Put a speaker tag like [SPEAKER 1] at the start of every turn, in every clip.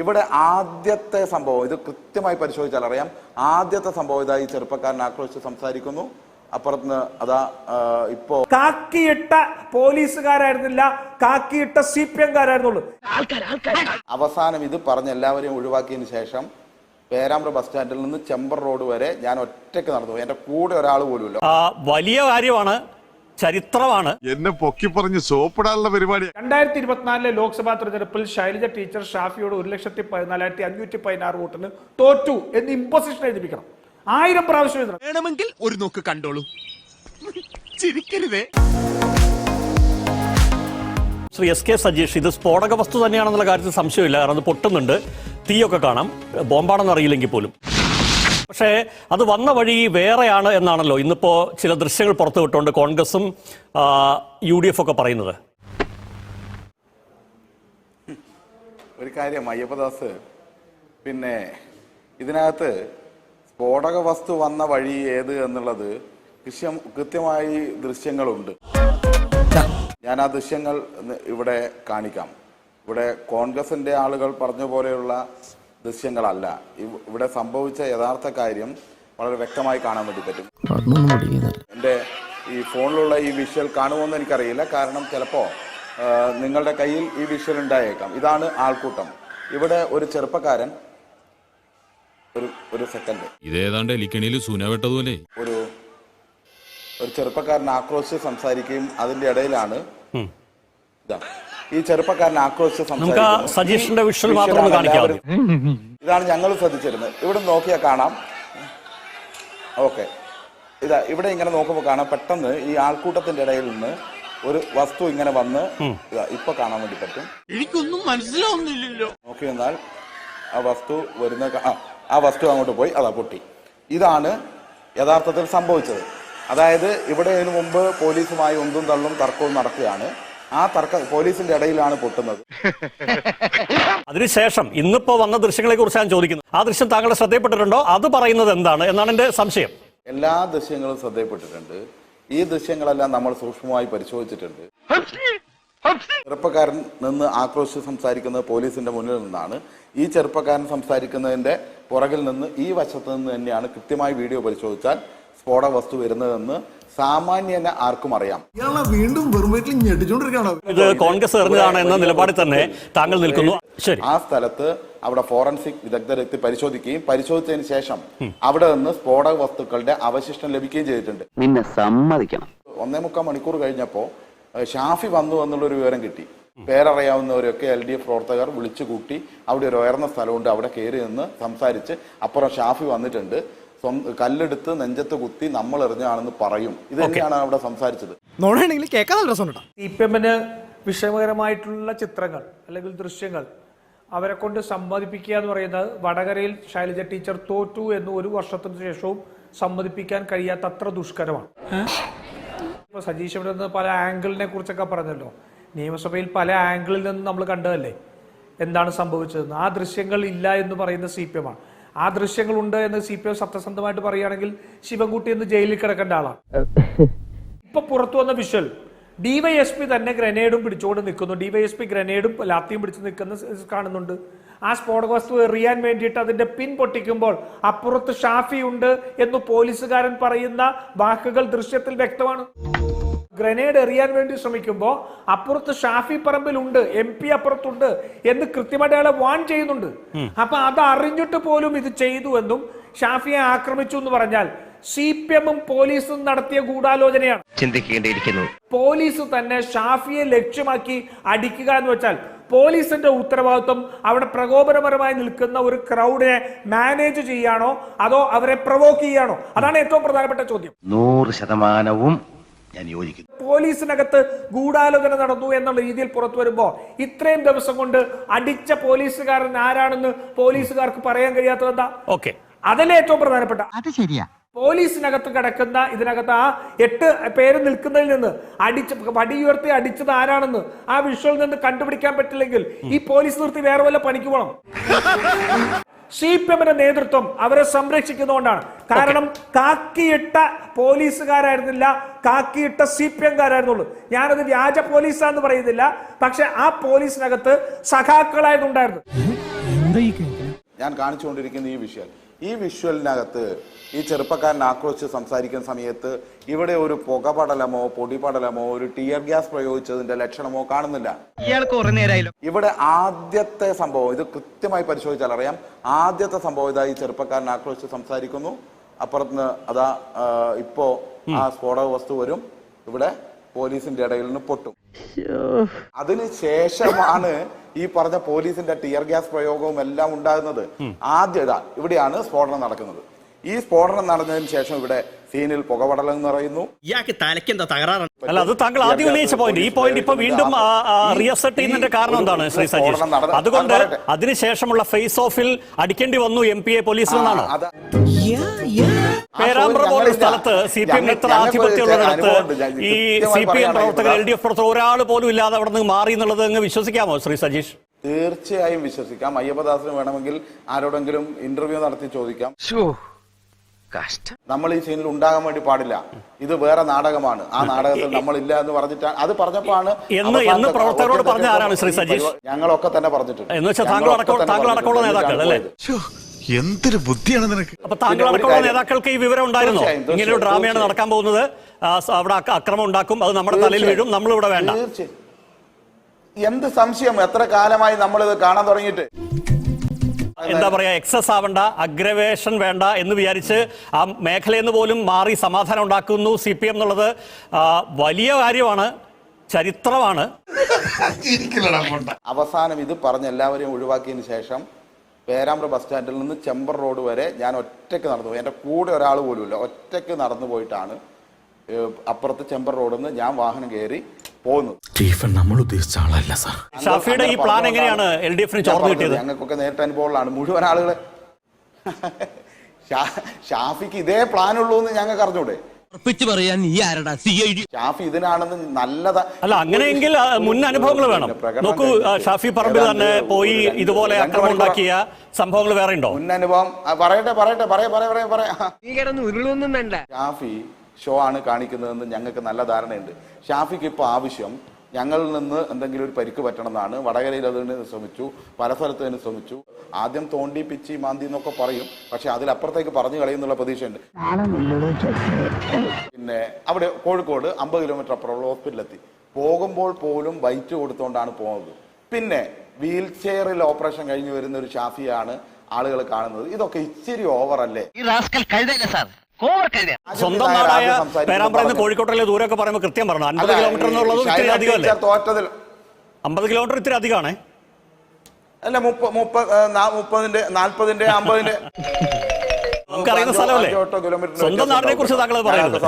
[SPEAKER 1] ഇവിടെ ആദ്യത്തെ സംഭവം ഇത് കൃത്യമായി പരിശോധിച്ചാൽ അറിയാം. ആദ്യത്തെ സംഭവം ഇതാ ഈ ചെറുപ്പക്കാരൻ ആക്രോശിച്ച് സംസാരിക്കുന്നു. അപ്പുറത്തുനിന്ന് അതാ ഇപ്പോ
[SPEAKER 2] കാക്കിയിട്ട പോലീസുകാരായിരുന്നില്ല കാക്കിയിട്ട സി പി എംകാരായിരുന്നുള്ളൂ.
[SPEAKER 1] അവസാനം ഇത് പറഞ്ഞ് എല്ലാവരെയും ഒഴിവാക്കിയതിന് ശേഷം പേരാമ്പ്ര ബസ് സ്റ്റാൻഡിൽ നിന്ന് ചെമ്പർ റോഡ് വരെ ഞാൻ ഒറ്റയ്ക്ക് നടന്നു. എന്റെ കൂടെ ഒരാൾ പോലുമില്ല.
[SPEAKER 3] ഇല്ല വലിയ കാര്യമാണ് ചരിത്രമാണ്.
[SPEAKER 4] എന്നെ പൊക്കി പറഞ്ഞ് സോപ്പിടാനുള്ള പരിപാടി.
[SPEAKER 2] രണ്ടായിരത്തി ഇരുപത്തിനാലിലെ ലോക്സഭാ തെരഞ്ഞെടുപ്പിൽ ശൈലജ ടീച്ചർ ഷാഫിയോട് ഒരു ലക്ഷത്തി പതിനാലായിരത്തി അഞ്ഞൂറ്റി പതിനാറ് വോട്ടിന് തോറ്റു എന്ന് ഇമ്പോസിഷൻ എഴുതിപ്പിക്കണം. ആയിരം പ്രാവശ്യം എഴുതണം.
[SPEAKER 5] വേണമെങ്കിൽ ഒരു നോക്ക് കണ്ടോളൂ. ചിരിക്കരുതേ.
[SPEAKER 3] ശ്രീ എസ് കെ സജീഷ് ഇത് സ്ഫോടക വസ്തു തന്നെയാണെന്നുള്ള കാര്യത്തിൽ സംശയമില്ല കാരണം അത് പൊട്ടുന്നുണ്ട്. തീയൊക്കെ കാണാം. ബോംബാണെന്ന് അറിയില്ലെങ്കിൽ പോലും. പക്ഷേ അത് വന്ന വഴി വേറെയാണ് എന്നാണല്ലോ ഇന്നിപ്പോ ചില ദൃശ്യങ്ങൾ പുറത്തു വിട്ടുകൊണ്ട് കോൺഗ്രസും യു ഡി എഫ് ഒക്കെ പറയുന്നത്.
[SPEAKER 1] ഒരു കാര്യം അയ്യപ്പദാസ്. പിന്നെ ഇതിനകത്ത് സ്ഫോടക വസ്തു വന്ന വഴി ഏത് എന്നുള്ളത് കൃഷ്യം കൃത്യമായി ദൃശ്യങ്ങളുണ്ട്. ഞാൻ ആ ദൃശ്യങ്ങൾ ഇവിടെ കാണിക്കാം. ഇവിടെ കോൺഗ്രസിന്റെ ആളുകൾ പറഞ്ഞ പോലെയുള്ള ദൃശ്യങ്ങളല്ല. ഇവ്- ഇവിടെ സംഭവിച്ച യഥാർത്ഥ കാര്യം വളരെ വ്യക്തമായി കാണാൻ വേണ്ടി പറ്റും. എന്റെ ഈ ഫോണിലുള്ള ഈ വിഷ്വൽ കാണുമോന്ന് എനിക്കറിയില്ല. കാരണം ചിലപ്പോൾ നിങ്ങളുടെ കയ്യിൽ ഈ വിഷ്വൽ ഉണ്ടായേക്കാം. ഇതാണ് ആൾക്കൂട്ടം. ഇവിടെ ഒരു ചെറുപ്പക്കാരൻ ഒരു ഒരു സെക്കൻഡ്.
[SPEAKER 6] ഇതേതാണ്ട് എലിക്കണിയിൽ
[SPEAKER 1] ഒരു ഒരു ചെറുപ്പക്കാരൻ ആക്രോശിച്ച് സംസാരിക്കുകയും അതിന്റെ ഇടയിലാണ് ഇതാ. ഈ ചെറുപ്പക്കാരനെ ആക്രോശിച്ച്
[SPEAKER 3] നമുക്ക്. സജീഷിന്റെ വിഷ്വൽ മാത്രം?
[SPEAKER 1] എല്ലാവരും- ഇതാണ് ഞങ്ങൾ ശ്രദ്ധിച്ചിരുന്നത്. ഇവിടെ നോക്കിയാൽ കാണാം. ഓക്കെ. ഇതാ ഇവിടെ ഇങ്ങനെ നോക്കുമ്പോൾ കാണാം പെട്ടെന്ന് ഈ ആൾക്കൂട്ടത്തിന്റെ ഇടയിൽ നിന്ന് ഒരു വസ്തു ഇങ്ങനെ വന്ന് ഇതാ ഇപ്പൊ കാണാൻ വേണ്ടി പറ്റും.
[SPEAKER 5] എനിക്കൊന്നും മനസ്സിലാവുന്നില്ലല്ലോ.
[SPEAKER 1] നോക്കി വന്നാൽ ആ വസ്തു വരുന്ന ആ, ആ വസ്തു അങ്ങോട്ട് പോയി അതാ പൊട്ടി. ഇതാണ് യഥാർത്ഥത്തിൽ സംഭവിച്ചത്. അതായത് ഇവിടെ ഇതിനു മുമ്പ് പോലീസുമായി ഒന്നും തള്ളും തർക്കവും നടക്കുകയാണ്. ആ തർക്ക പോലീസിന്റെ ഇടയിലാണ് പൊട്ടുന്നത്.
[SPEAKER 3] അതിനുശേഷം ഇന്നിപ്പോ വന്ന ദൃശ്യങ്ങളെ കുറിച്ച് ഞാൻ ചോദിക്കുന്നത് ആ ദൃശ്യം താങ്കളുടെ ശ്രദ്ധയപ്പെട്ടിട്ടുണ്ടോ അത് പറയുന്നത് എന്താണ് എന്നാണ് എന്റെ സംശയം.
[SPEAKER 1] എല്ലാ ദൃശ്യങ്ങളും ശ്രദ്ധയപ്പെട്ടിട്ടുണ്ട് ഈ ദൃശ്യങ്ങളെല്ലാം നമ്മൾ സൂക്ഷ്മമായി പരിശോധിച്ചിട്ടുണ്ട്. ചെറുപ്പക്കാരൻ നിന്ന് ആക്രോശിച്ച് സംസാരിക്കുന്നത് പോലീസിന്റെ മുന്നിൽ നിന്നാണ്. ഈ ചെറുപ്പക്കാരൻ സംസാരിക്കുന്നതിന്റെ പുറകിൽ നിന്ന് ഈ വശത്ത് നിന്ന് തന്നെയാണ് കൃത്യമായി വീഡിയോ പരിശോധിച്ചാൽ സ്ഫോടക വസ്തു വരുന്നതെന്ന് സാമാന്യന ആർക്കും അറിയാം.
[SPEAKER 7] ഇയാളെ വീണ്ടും വെറും വീട്ടിൽ ഞെട്ടിച്ചോണ്ടിരിക്കണോ
[SPEAKER 3] ഇത് കോൺഗ്രസ് എറിഞ്ഞതാണ് എന്ന നിലപാടിൽ തന്നെ താങ്കൾ നിൽക്കുന്നു. ശരി.
[SPEAKER 1] ആ സ്ഥലത്ത് അവിടെ ഫോറൻസിക് വിദഗ്ധരെത്തി പരിശോധിക്കുകയും പരിശോധിച്ചതിന് ശേഷം അവിടെ നിന്ന് സ്ഫോടക വസ്തുക്കളുടെ അവശിഷ്ടം ലഭിക്കുകയും ചെയ്തിട്ടുണ്ട്.
[SPEAKER 8] നിന്നെ സമ്മതിക്കണം.
[SPEAKER 1] ഒന്നേ മുക്കാൽ മണിക്കൂർ കഴിഞ്ഞപ്പോ ഷാഫി വന്നു എന്നുള്ള ഒരു വിവരം കിട്ടി. പേരറിയാവുന്നവരൊക്കെ എൽ ഡി എഫ് പ്രവർത്തകർ വിളിച്ചു കൂട്ടി അവിടെ ഒരു ഉയർന്ന സ്ഥലമുണ്ട് അവിടെ കയറി നിന്ന് സംസാരിച്ച് അപ്പുറം ഷാഫി വന്നിട്ടുണ്ട്. കല്ലെടുത്ത് നെഞ്ചത്ത് കുത്തി നമ്മൾ എറിഞ്ഞാണെന്ന് പറയും. ഇത് തന്നെയാണ് അവിടെ സംസാരിച്ചത്.
[SPEAKER 7] നോടാണെങ്കിൽ കേൾക്കാൻ നല്ല രസം കേട്ടോ.
[SPEAKER 2] സി പി എമ്മിന് വിഷമകരമായിട്ടുള്ള ചിത്രങ്ങൾ അല്ലെങ്കിൽ ദൃശ്യങ്ങൾ അവരെ കൊണ്ട് സമ്മതിപ്പിക്കുക എന്ന് പറയുന്നത് വടകരയിൽ ശൈലജ ടീച്ചർ തോറ്റു എന്ന് ഒരു വർഷത്തിന് ശേഷവും സമ്മതിപ്പിക്കാൻ കഴിയാത്തത്ര ദുഷ്കരമാണ്. ഇപ്പൊ സജീഷ് ഇവിടെ നിന്ന് പല ആംഗിളിനെ കുറിച്ചൊക്കെ പറഞ്ഞല്ലോ. നിയമസഭയിൽ പല ആംഗിളിൽ നിന്ന് നമ്മൾ കണ്ടതല്ലേ? എന്താണ് സംഭവിച്ചതെന്ന്. ആ ദൃശ്യങ്ങൾ ഇല്ല എന്ന് പറയുന്ന സി പി എം ആണ്. ആ ദൃശ്യങ്ങളുണ്ട് എന്ന് സി പി എം സത്യസന്ധമായിട്ട് പറയുകയാണെങ്കിൽ ശിവൻകുട്ടി എന്ന് ജയിലിൽ കിടക്കേണ്ട ആളാണ്. ഇപ്പൊ പുറത്തു വന്ന വിഷ്വൽ ഡിവൈഎസ്പി തന്നെ ഗ്രനേഡും പിടിച്ചുകൊണ്ട് നിൽക്കുന്നു. ഡിവൈഎസ്പി ഗ്രനേഡും ലാത്തിയും പിടിച്ച് നിൽക്കുന്ന കാണുന്നുണ്ട്. ആ സ്ഫോടക വസ്തു എറിയാൻ വേണ്ടിയിട്ട് അതിന്റെ പിൻ പൊട്ടിക്കുമ്പോൾ അപ്പുറത്ത് ഷാഫി ഉണ്ട് എന്ന് പോലീസുകാരൻ പറയുന്ന വാക്കുകൾ ദൃശ്യത്തിൽ വ്യക്തമാണ്. ഗ്രനേഡ് എറിയാൻ വേണ്ടി ശ്രമിക്കുമ്പോൾ അപ്പുറത്ത് ഷാഫി പറമ്പിലുണ്ട് എം പി അപ്പുറത്തുണ്ട് എന്ന് കൃത്യമായിട്ട് അയാളെ വാൺ ചെയ്യുന്നുണ്ട്. അപ്പൊ അത് അറിഞ്ഞിട്ട് പോലും ഇത് ചെയ്തു എന്നും ഷാഫിയെ ആക്രമിച്ചു എന്ന് പറഞ്ഞാൽ സി പി എമ്മും പോലീസും നടത്തിയ ഗൂഢാലോചനയാണ്.
[SPEAKER 8] ചിന്തിക്കേണ്ടിയിരിക്കുന്നു.
[SPEAKER 2] പോലീസ് തന്നെ ഷാഫിയെ ലക്ഷ്യമാക്കി അടിക്കുക എന്ന് വെച്ചാൽ പോലീസിന്റെ ഉത്തരവാദിത്വം അവിടെ പ്രകോപനപരമായി നിൽക്കുന്ന ഒരു ക്രൗഡിനെ മാനേജ് ചെയ്യാണോ അതോ അവരെ പ്രവോക്ക് ചെയ്യാണോ? അതാണ് ഏറ്റവും പ്രധാനപ്പെട്ട ചോദ്യം.
[SPEAKER 8] നൂറ് ശതമാനവും ഞാൻ യോജിക്കുന്നു.
[SPEAKER 2] പോലീസിനകത്ത് ഗൂഢാലോചന നടന്നു എന്നുള്ള രീതിയിൽ പുറത്തു വരുമ്പോ ഇത്രയും ദിവസം കൊണ്ട് അടിച്ച പോലീസുകാരൻ ആരാണെന്ന് പോലീസുകാർക്ക് പറയാൻ കഴിയാത്തത് എന്താ?
[SPEAKER 3] ഓക്കെ.
[SPEAKER 2] അതല്ലേ ഏറ്റവും പ്രധാനപ്പെട്ട.
[SPEAKER 7] അത് ശരിയാ.
[SPEAKER 2] പോലീസിനകത്ത് കിടക്കുന്ന ഇതിനകത്ത് ആ എട്ട് പേര് നിൽക്കുന്നതിൽ നിന്ന് അടിച്ച് വടിയുയർത്തി അടിച്ചത് ആരാണെന്ന് ആ വിഷ്വലിൽ നിന്ന് കണ്ടുപിടിക്കാൻ പറ്റില്ലെങ്കിൽ ഈ പോലീസ് നിർത്തി വേറെ വല്ല പണിക്ക് പോകണം സി പി എമ്മിന്റെ നേതൃത്വം അവരെ സംരക്ഷിക്കുന്നതുകൊണ്ടാണ്. കാരണം കാക്കിയിട്ട പോലീസുകാരായിരുന്നില്ല കാക്കിയിട്ട സി പി എംകാരായിരുന്നുള്ളൂ. ഞാനത് വ്യാജ പോലീസാന്ന് പറയുന്നില്ല പക്ഷെ ആ പോലീസിനകത്ത് സഖാക്കളായതുണ്ടായിരുന്നു
[SPEAKER 1] ഞാൻ കാണിച്ചുകൊണ്ടിരിക്കുന്ന ഈ വിഷ്വൽ ഈ വിഷ്വലിനകത്ത് ഈ ചെറുപ്പക്കാരൻ ആക്രോശിച്ച് സംസാരിക്കുന്ന സമയത്ത് ഇവിടെ ഒരു പുകപടലമോ പൊടിപടലമോ ഒരു ടിയർ ഗ്യാസ് പ്രയോഗിച്ചതിന്റെ ലക്ഷണമോ കാണുന്നില്ല.
[SPEAKER 8] ഇയാൾക്ക്
[SPEAKER 1] ഇവിടെ ആദ്യത്തെ സംഭവം ഇത് കൃത്യമായി പരിശോധിച്ചാൽ അറിയാം. ആദ്യത്തെ സംഭവം ഇതാ ഈ ചെറുപ്പക്കാരൻ ആക്രോശിച്ച് സംസാരിക്കുന്നു. അപ്പുറത്ത് അതാ ഇപ്പോ ആ സ്ഫോടക വസ്തു വരും. ഇവിടെ പോലീസിന്റെ ഇടയിൽ നിന്ന് പൊട്ടും. അതിന് ശേഷമാണ് ഈ പറഞ്ഞ പോലീസിന്റെ ടിയർ ഗ്യാസ് പ്രയോഗവും എല്ലാം ഉണ്ടാകുന്നത്. ആദ്യം ഇതാ ഇവിടെയാണ് സ്ഫോടനം നടക്കുന്നത്. ഈ സ്ഫോടനം നടന്നതിന് ശേഷം ഇവിടെ സീനിൽ പുകപടലം പറയുന്നു.
[SPEAKER 5] ഇയാൾക്ക് തലയ്ക്കെന്താ തകരാറാണ്
[SPEAKER 3] അല്ല അത് താങ്കൾ ആദ്യം ഉന്നയിച്ച പോയിന്റ് ഈ പോയിന്റ് ഇപ്പൊ വീണ്ടും റീഅസെർട്ട് ചെയ്യുന്നതിന്റെ കാരണം എന്താണ് ശ്രീ സജീഷ്? അതുകൊണ്ട് അതിനുശേഷമുള്ള ഫേസ് ഓഫിൽ അടിക്കേണ്ടി വന്നു എം പി എ പോലീസിൽ നിന്നാണ് പേരാമ്പ്ര പോലുള്ള സ്ഥലത്ത് സി പി എം
[SPEAKER 1] ഇത്ര
[SPEAKER 3] ആധിപത്യമുള്ളിടത്ത് ഈ സി പി എം പ്രവർത്തകർ എൽ ഡി എഫ് പ്രവർത്തകർ ഒരാൾ പോലും ഇല്ലാതെ അവിടെ നിന്ന് മാറി എന്നുള്ളത് അങ്ങ് വിശ്വസിക്കാമോ ശ്രീ സജീഷ്?
[SPEAKER 1] തീർച്ചയായും വിശ്വസിക്കാം. അയ്യപ്പദാസിന് വേണമെങ്കിൽ ആരോടെങ്കിലും ഇന്റർവ്യൂ നടത്തി ചോദിക്കാം.
[SPEAKER 8] കഷ്ടം
[SPEAKER 1] നമ്മൾ ഈ സീനിൽ ഉണ്ടാകാൻ വേണ്ടി പാടില്ല. ഇത് വേറെ നാടകമാണ്. ആ നാടകത്തിൽ നമ്മൾ ഇല്ല എന്ന് പറഞ്ഞിട്ടാണ് അത് പറഞ്ഞപ്പോഴാണ്
[SPEAKER 3] എന്ന്
[SPEAKER 1] അവസാനത്തെ
[SPEAKER 3] എന്ന് പ്രവർത്തകരോട് പറഞ്ഞ ആരാണ് ശ്രീ സജീഷ്?
[SPEAKER 1] ഞങ്ങളൊക്കെ തന്നെ പറഞ്ഞിട്ടുണ്ട്.
[SPEAKER 3] എന്ന് വെച്ചാൽ താങ്കൾ അടക്കം താങ്കൾ അടക്കമുള്ള
[SPEAKER 1] പറഞ്ഞിട്ടുണ്ട്.
[SPEAKER 3] നേതാക്കൾ അല്ലേ.
[SPEAKER 4] എന്തൊരു ബുദ്ധിയാണ് നിനക്ക്?
[SPEAKER 3] അപ്പൊ താങ്കൾ അടക്കമുള്ള നേതാക്കൾക്ക് ഈ വിവരം ഉണ്ടായിരുന്നോ?
[SPEAKER 1] ഇങ്ങനെയൊരു
[SPEAKER 3] ഇങ്ങനെ ഒരു ഡ്രാമയാണ് നടക്കാൻ പോകുന്നത്. അവിടെ അക്രമം ഉണ്ടാക്കും. അത് നമ്മുടെ തലയിൽ വീഴും. നമ്മളിവിടെ വേണ്ട.
[SPEAKER 1] തീർച്ചയായും. എന്ത് സംശയം? എത്ര കാലമായി നമ്മൾ ഇത് കാണാൻ തുടങ്ങിയിട്ട്?
[SPEAKER 3] എന്താ പറയാ എക്സസ് ആവണ്ട അഗ്രവേഷൻ വേണ്ട എന്ന് വിചാരിച്ച് ആ മേഖലയിൽ നിന്ന് പോലും മാറി സമാധാനം ഉണ്ടാക്കുന്നു സി പി എം എന്നുള്ളത് വലിയ കാര്യമാണ് ചരിത്രമാണ്.
[SPEAKER 1] അവസാനം ഇത് പറഞ്ഞ് എല്ലാവരെയും ഒഴിവാക്കിയതിന് ശേഷം പേരാമ്പ്ര ബസ് സ്റ്റാൻഡിൽ നിന്ന് ചെമ്പർ റോഡ് വരെ ഞാൻ ഒറ്റയ്ക്ക് നടന്നു പോയി. എന്റെ കൂടെ ഒരാൾ പോലുമില്ല. ഒറ്റയ്ക്ക് നടന്നു പോയിട്ടാണ് അപ്പുറത്ത് ചെമ്പർ റോഡിൽ നിന്ന് ഞാൻ വാഹനം കയറി പോകുന്നത്.
[SPEAKER 5] സ്റ്റീഫൻ നമ്മൾ ഉദ്ദേശിച്ച ആളല്ല സാർ.
[SPEAKER 3] ഷാഫിയുടെ ഈ പ്ലാൻ എങ്ങനെയാണ് എൽ ഡി എഫിന് ചോർന്നു കിട്ടിയത്?
[SPEAKER 1] ഞങ്ങൾക്കൊക്കെ നേരിട്ട് അനുഭവമുള്ളതാണ് മുഴുവൻ ആളുകളെ ഷാഫിക്ക് ഇതേ പ്ലാൻ ഉള്ളൂ എന്ന് ഞങ്ങൾക്ക് അറിഞ്ഞൂടെ?
[SPEAKER 5] പറയാൻ ഈ ആരടാ? സി ഐ ഡി
[SPEAKER 1] ഷാഫി ഇതിനാണെന്ന് നല്ലതാ.
[SPEAKER 3] അല്ല അങ്ങനെയെങ്കിൽ മുൻ അനുഭവങ്ങൾ വേണം. നോക്കൂ ഷാഫി പറമ്പിൽ തന്നെ പോയി ഇതുപോലെ അക്രമം ഉണ്ടാക്കിയ സംഭവങ്ങൾ വേറെ ഉണ്ടോ?
[SPEAKER 1] മുൻ അനുഭവം പറയട്ടെ പറയട്ടെ പറയാ പറയാ പറയാ പറയാ ഷാഫി ഷോ ആണ് കാണിക്കുന്നതെന്ന് ഞങ്ങൾക്ക് നല്ല ധാരണയുണ്ട്. ഷാഫിക്ക് ഇപ്പോൾ ആവശ്യം ഞങ്ങളിൽ നിന്ന് എന്തെങ്കിലും ഒരു പരിക്ക് പറ്റണമെന്നാണ്. വടകരയിൽ അതിന് ശ്രമിച്ചു പല സ്ഥലത്ത് അതിന് ശ്രമിച്ചു. ആദ്യം തോണ്ടി പിച്ചി മാന്തി എന്നൊക്കെ പറയും. പക്ഷെ അതിലപ്പുറത്തേക്ക് പറഞ്ഞു കളയുന്നുള്ള പ്രതീക്ഷയുണ്ട്. പിന്നെ അവിടെ കോഴിക്കോട് അമ്പത് കിലോമീറ്റർ അപ്പുറമുള്ള ഹോസ്പിറ്റലിലെത്തി. പോകുമ്പോൾ പോലും ബൈറ്റ് കൊടുത്തുകൊണ്ടാണ് പോകുന്നത് പിന്നെ വീൽ ചെയറിൽ ഓപ്പറേഷൻ കഴിഞ്ഞ് വരുന്ന ഒരു ഷാഫിയാണ് ആളുകൾ കാണുന്നത്. ഇതൊക്കെ ഇച്ചിരി ഓവറല്ലേ
[SPEAKER 8] ഈ റാസ്കൽ സാർ.
[SPEAKER 3] സ്വന്തം നാടായ പേരാമ്പ്രയിൽ നിന്ന് കോഴിക്കോട്ടിലെ ദൂരമൊക്കെ പറയുമ്പോൾ കൃത്യം പറഞ്ഞു. അൻപത് കിലോമീറ്റർ എന്നുള്ളത് ഇത്തിരി അധികമല്ലേ?
[SPEAKER 1] തോറ്റതിൽ.
[SPEAKER 3] അമ്പത് കിലോമീറ്റർ ഇത്തിരി അധികമാണേ.
[SPEAKER 1] അല്ല മുപ്പ മുപ്പ മുപ്പതിന്റെ നാൽപ്പതിന്റെ അമ്പതിന്റെ.
[SPEAKER 3] നമുക്കറിയുന്ന സ്ഥലമല്ലേ? സ്വന്തം നാടിനെ കുറിച്ച് താങ്കൾ പറയുന്നത്.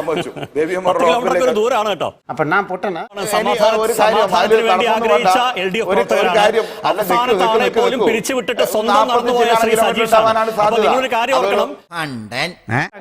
[SPEAKER 3] കിലോമീറ്റർ ദൂരമാണ് കേട്ടോ.
[SPEAKER 8] അപ്പൊ ഞാൻ പൊട്ടനാ?
[SPEAKER 3] സമാധാന
[SPEAKER 1] ഒരു കാര്യം,
[SPEAKER 3] സമാധാനത്തിന് വേണ്ടി ആഗ്രഹിച്ച എൽ ഡി എഫ്
[SPEAKER 1] ഒരു- ഒരു
[SPEAKER 3] പ്രവർത്തകരാണ്.
[SPEAKER 1] കാര്യം, അല്ല, നിൽക്കൂ,
[SPEAKER 3] അവസാനത്തെ ആളെ പോലും
[SPEAKER 1] നിൽക്കൂ.
[SPEAKER 3] പിരിച്ചുവിട്ടിട്ട് സ്വന്തം
[SPEAKER 1] നാൽപ്പത്
[SPEAKER 3] നടന്നുപോയ ശ്രീ അപ്പൊ നിങ്ങളൊരു കാര്യം ഓർക്കണം.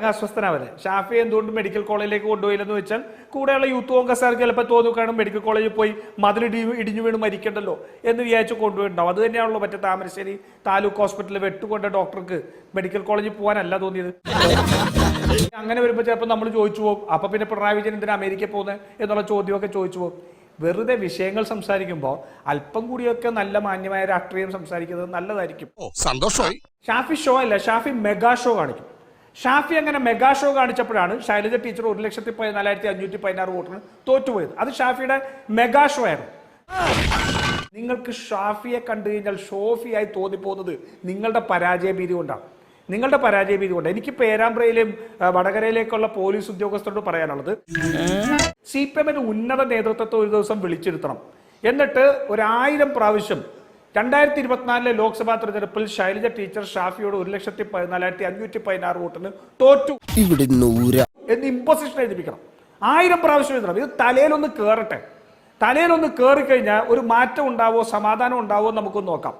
[SPEAKER 2] അസ്വസ്ഥനാവല്ലേ ഷാഫി എന്തുകൊണ്ട് മെഡിക്കൽ കോളേജിലേക്ക് കൊണ്ടുപോയില്ലെന്ന് വെച്ചാൽ കൂടെയുള്ള യൂത്ത് കോൺഗ്രസ്സുകാർക്ക് ചിലപ്പോൾ തോന്നുകയാണ് മെഡിക്കൽ കോളേജിൽ പോയി മതിലിടി ഇടിഞ്ഞു വീണ് മരിക്കണ്ടല്ലോ എന്ന് വിചാരിച്ചു കൊണ്ടുപോയിട്ടുണ്ടാവും. അത് തന്നെയാണല്ലോ മറ്റേ താമരശ്ശേരി താലൂക്ക് ഹോസ്പിറ്റലിൽ വെട്ടുകൊണ്ട ഡോക്ടർക്ക് മെഡിക്കൽ കോളേജിൽ പോകാനല്ല തോന്നിയത്? അങ്ങനെ വരുമ്പോൾ ചിലപ്പോൾ നമ്മൾ ചോദിച്ചു പോകും. അപ്പൊ പിന്നെ പിണറായി വിജയൻ എന്തിനാ അമേരിക്കയിൽ പോകുന്നത് എന്നുള്ള ചോദ്യമൊക്കെ ചോദിച്ചു പോകും. വെറുതെ വിഷയങ്ങൾ സംസാരിക്കുമ്പോൾ അല്പം കൂടിയൊക്കെ നല്ല മാന്യമായ രാഷ്ട്രീയം സംസാരിക്കുന്നത് നല്ലതായിരിക്കും.
[SPEAKER 5] സന്തോഷമായി.
[SPEAKER 2] ഷാഫി ഷോ അല്ല ഷാഫി മെഗാ ഷോ കാണിക്കും. ഷാഫി അങ്ങനെ മെഗാ ഷോ കാണിച്ചപ്പോഴാണ് ശൈലജ ടീച്ചർ ഒരു ലക്ഷത്തി പതിനാലായിരത്തി അഞ്ഞൂറ്റി പതിനാറ് വോട്ടിന് തോറ്റുപോയത്. അത് ഷാഫിയുടെ മെഗാ ഷോ ആയിരുന്നു. നിങ്ങൾക്ക് ഷാഫിയെ കണ്ടു കഴിഞ്ഞാൽ ഷോഫിയായി തോന്നിപ്പോകുന്നത് നിങ്ങളുടെ പരാജയ ഭീതി കൊണ്ടാണ്. നിങ്ങളുടെ പരാജയം ഇതുകൊണ്ട്. എനിക്ക് പേരാമ്പ്രയിലും വടകരയിലേക്കുള്ള പോലീസ് ഉദ്യോഗസ്ഥരോട് പറയാനുള്ളത് സി പി എമ്മിന്റെ ഉന്നത നേതൃത്വത്തെ ഒരു ദിവസം വിളിച്ചിരുത്തണം. എന്നിട്ട് ഒരായിരം പ്രാവശ്യം രണ്ടായിരത്തി ഇരുപത്തിനാലിലെ ലോക്സഭാ തെരഞ്ഞെടുപ്പിൽ ശൈലജ ടീച്ചർ ഷാഫിയോട് ഒരു ലക്ഷത്തി പതിനാലായിരത്തി അഞ്ഞൂറ്റി പതിനാറ് വോട്ടിന് തോറ്റു.
[SPEAKER 7] ഇവിടെ
[SPEAKER 2] എന്ന് ഇമ്പോസിഷൻ എഴുതിപ്പിക്കണം. ആയിരം പ്രാവശ്യം എഴുതണം. ഇത് തലയിലൊന്ന് കയറട്ടെ തലയിലൊന്ന് കയറി കഴിഞ്ഞാൽ ഒരു മാറ്റം ഉണ്ടാവോ സമാധാനം ഉണ്ടാവോ നമുക്കൊന്ന് നോക്കാം.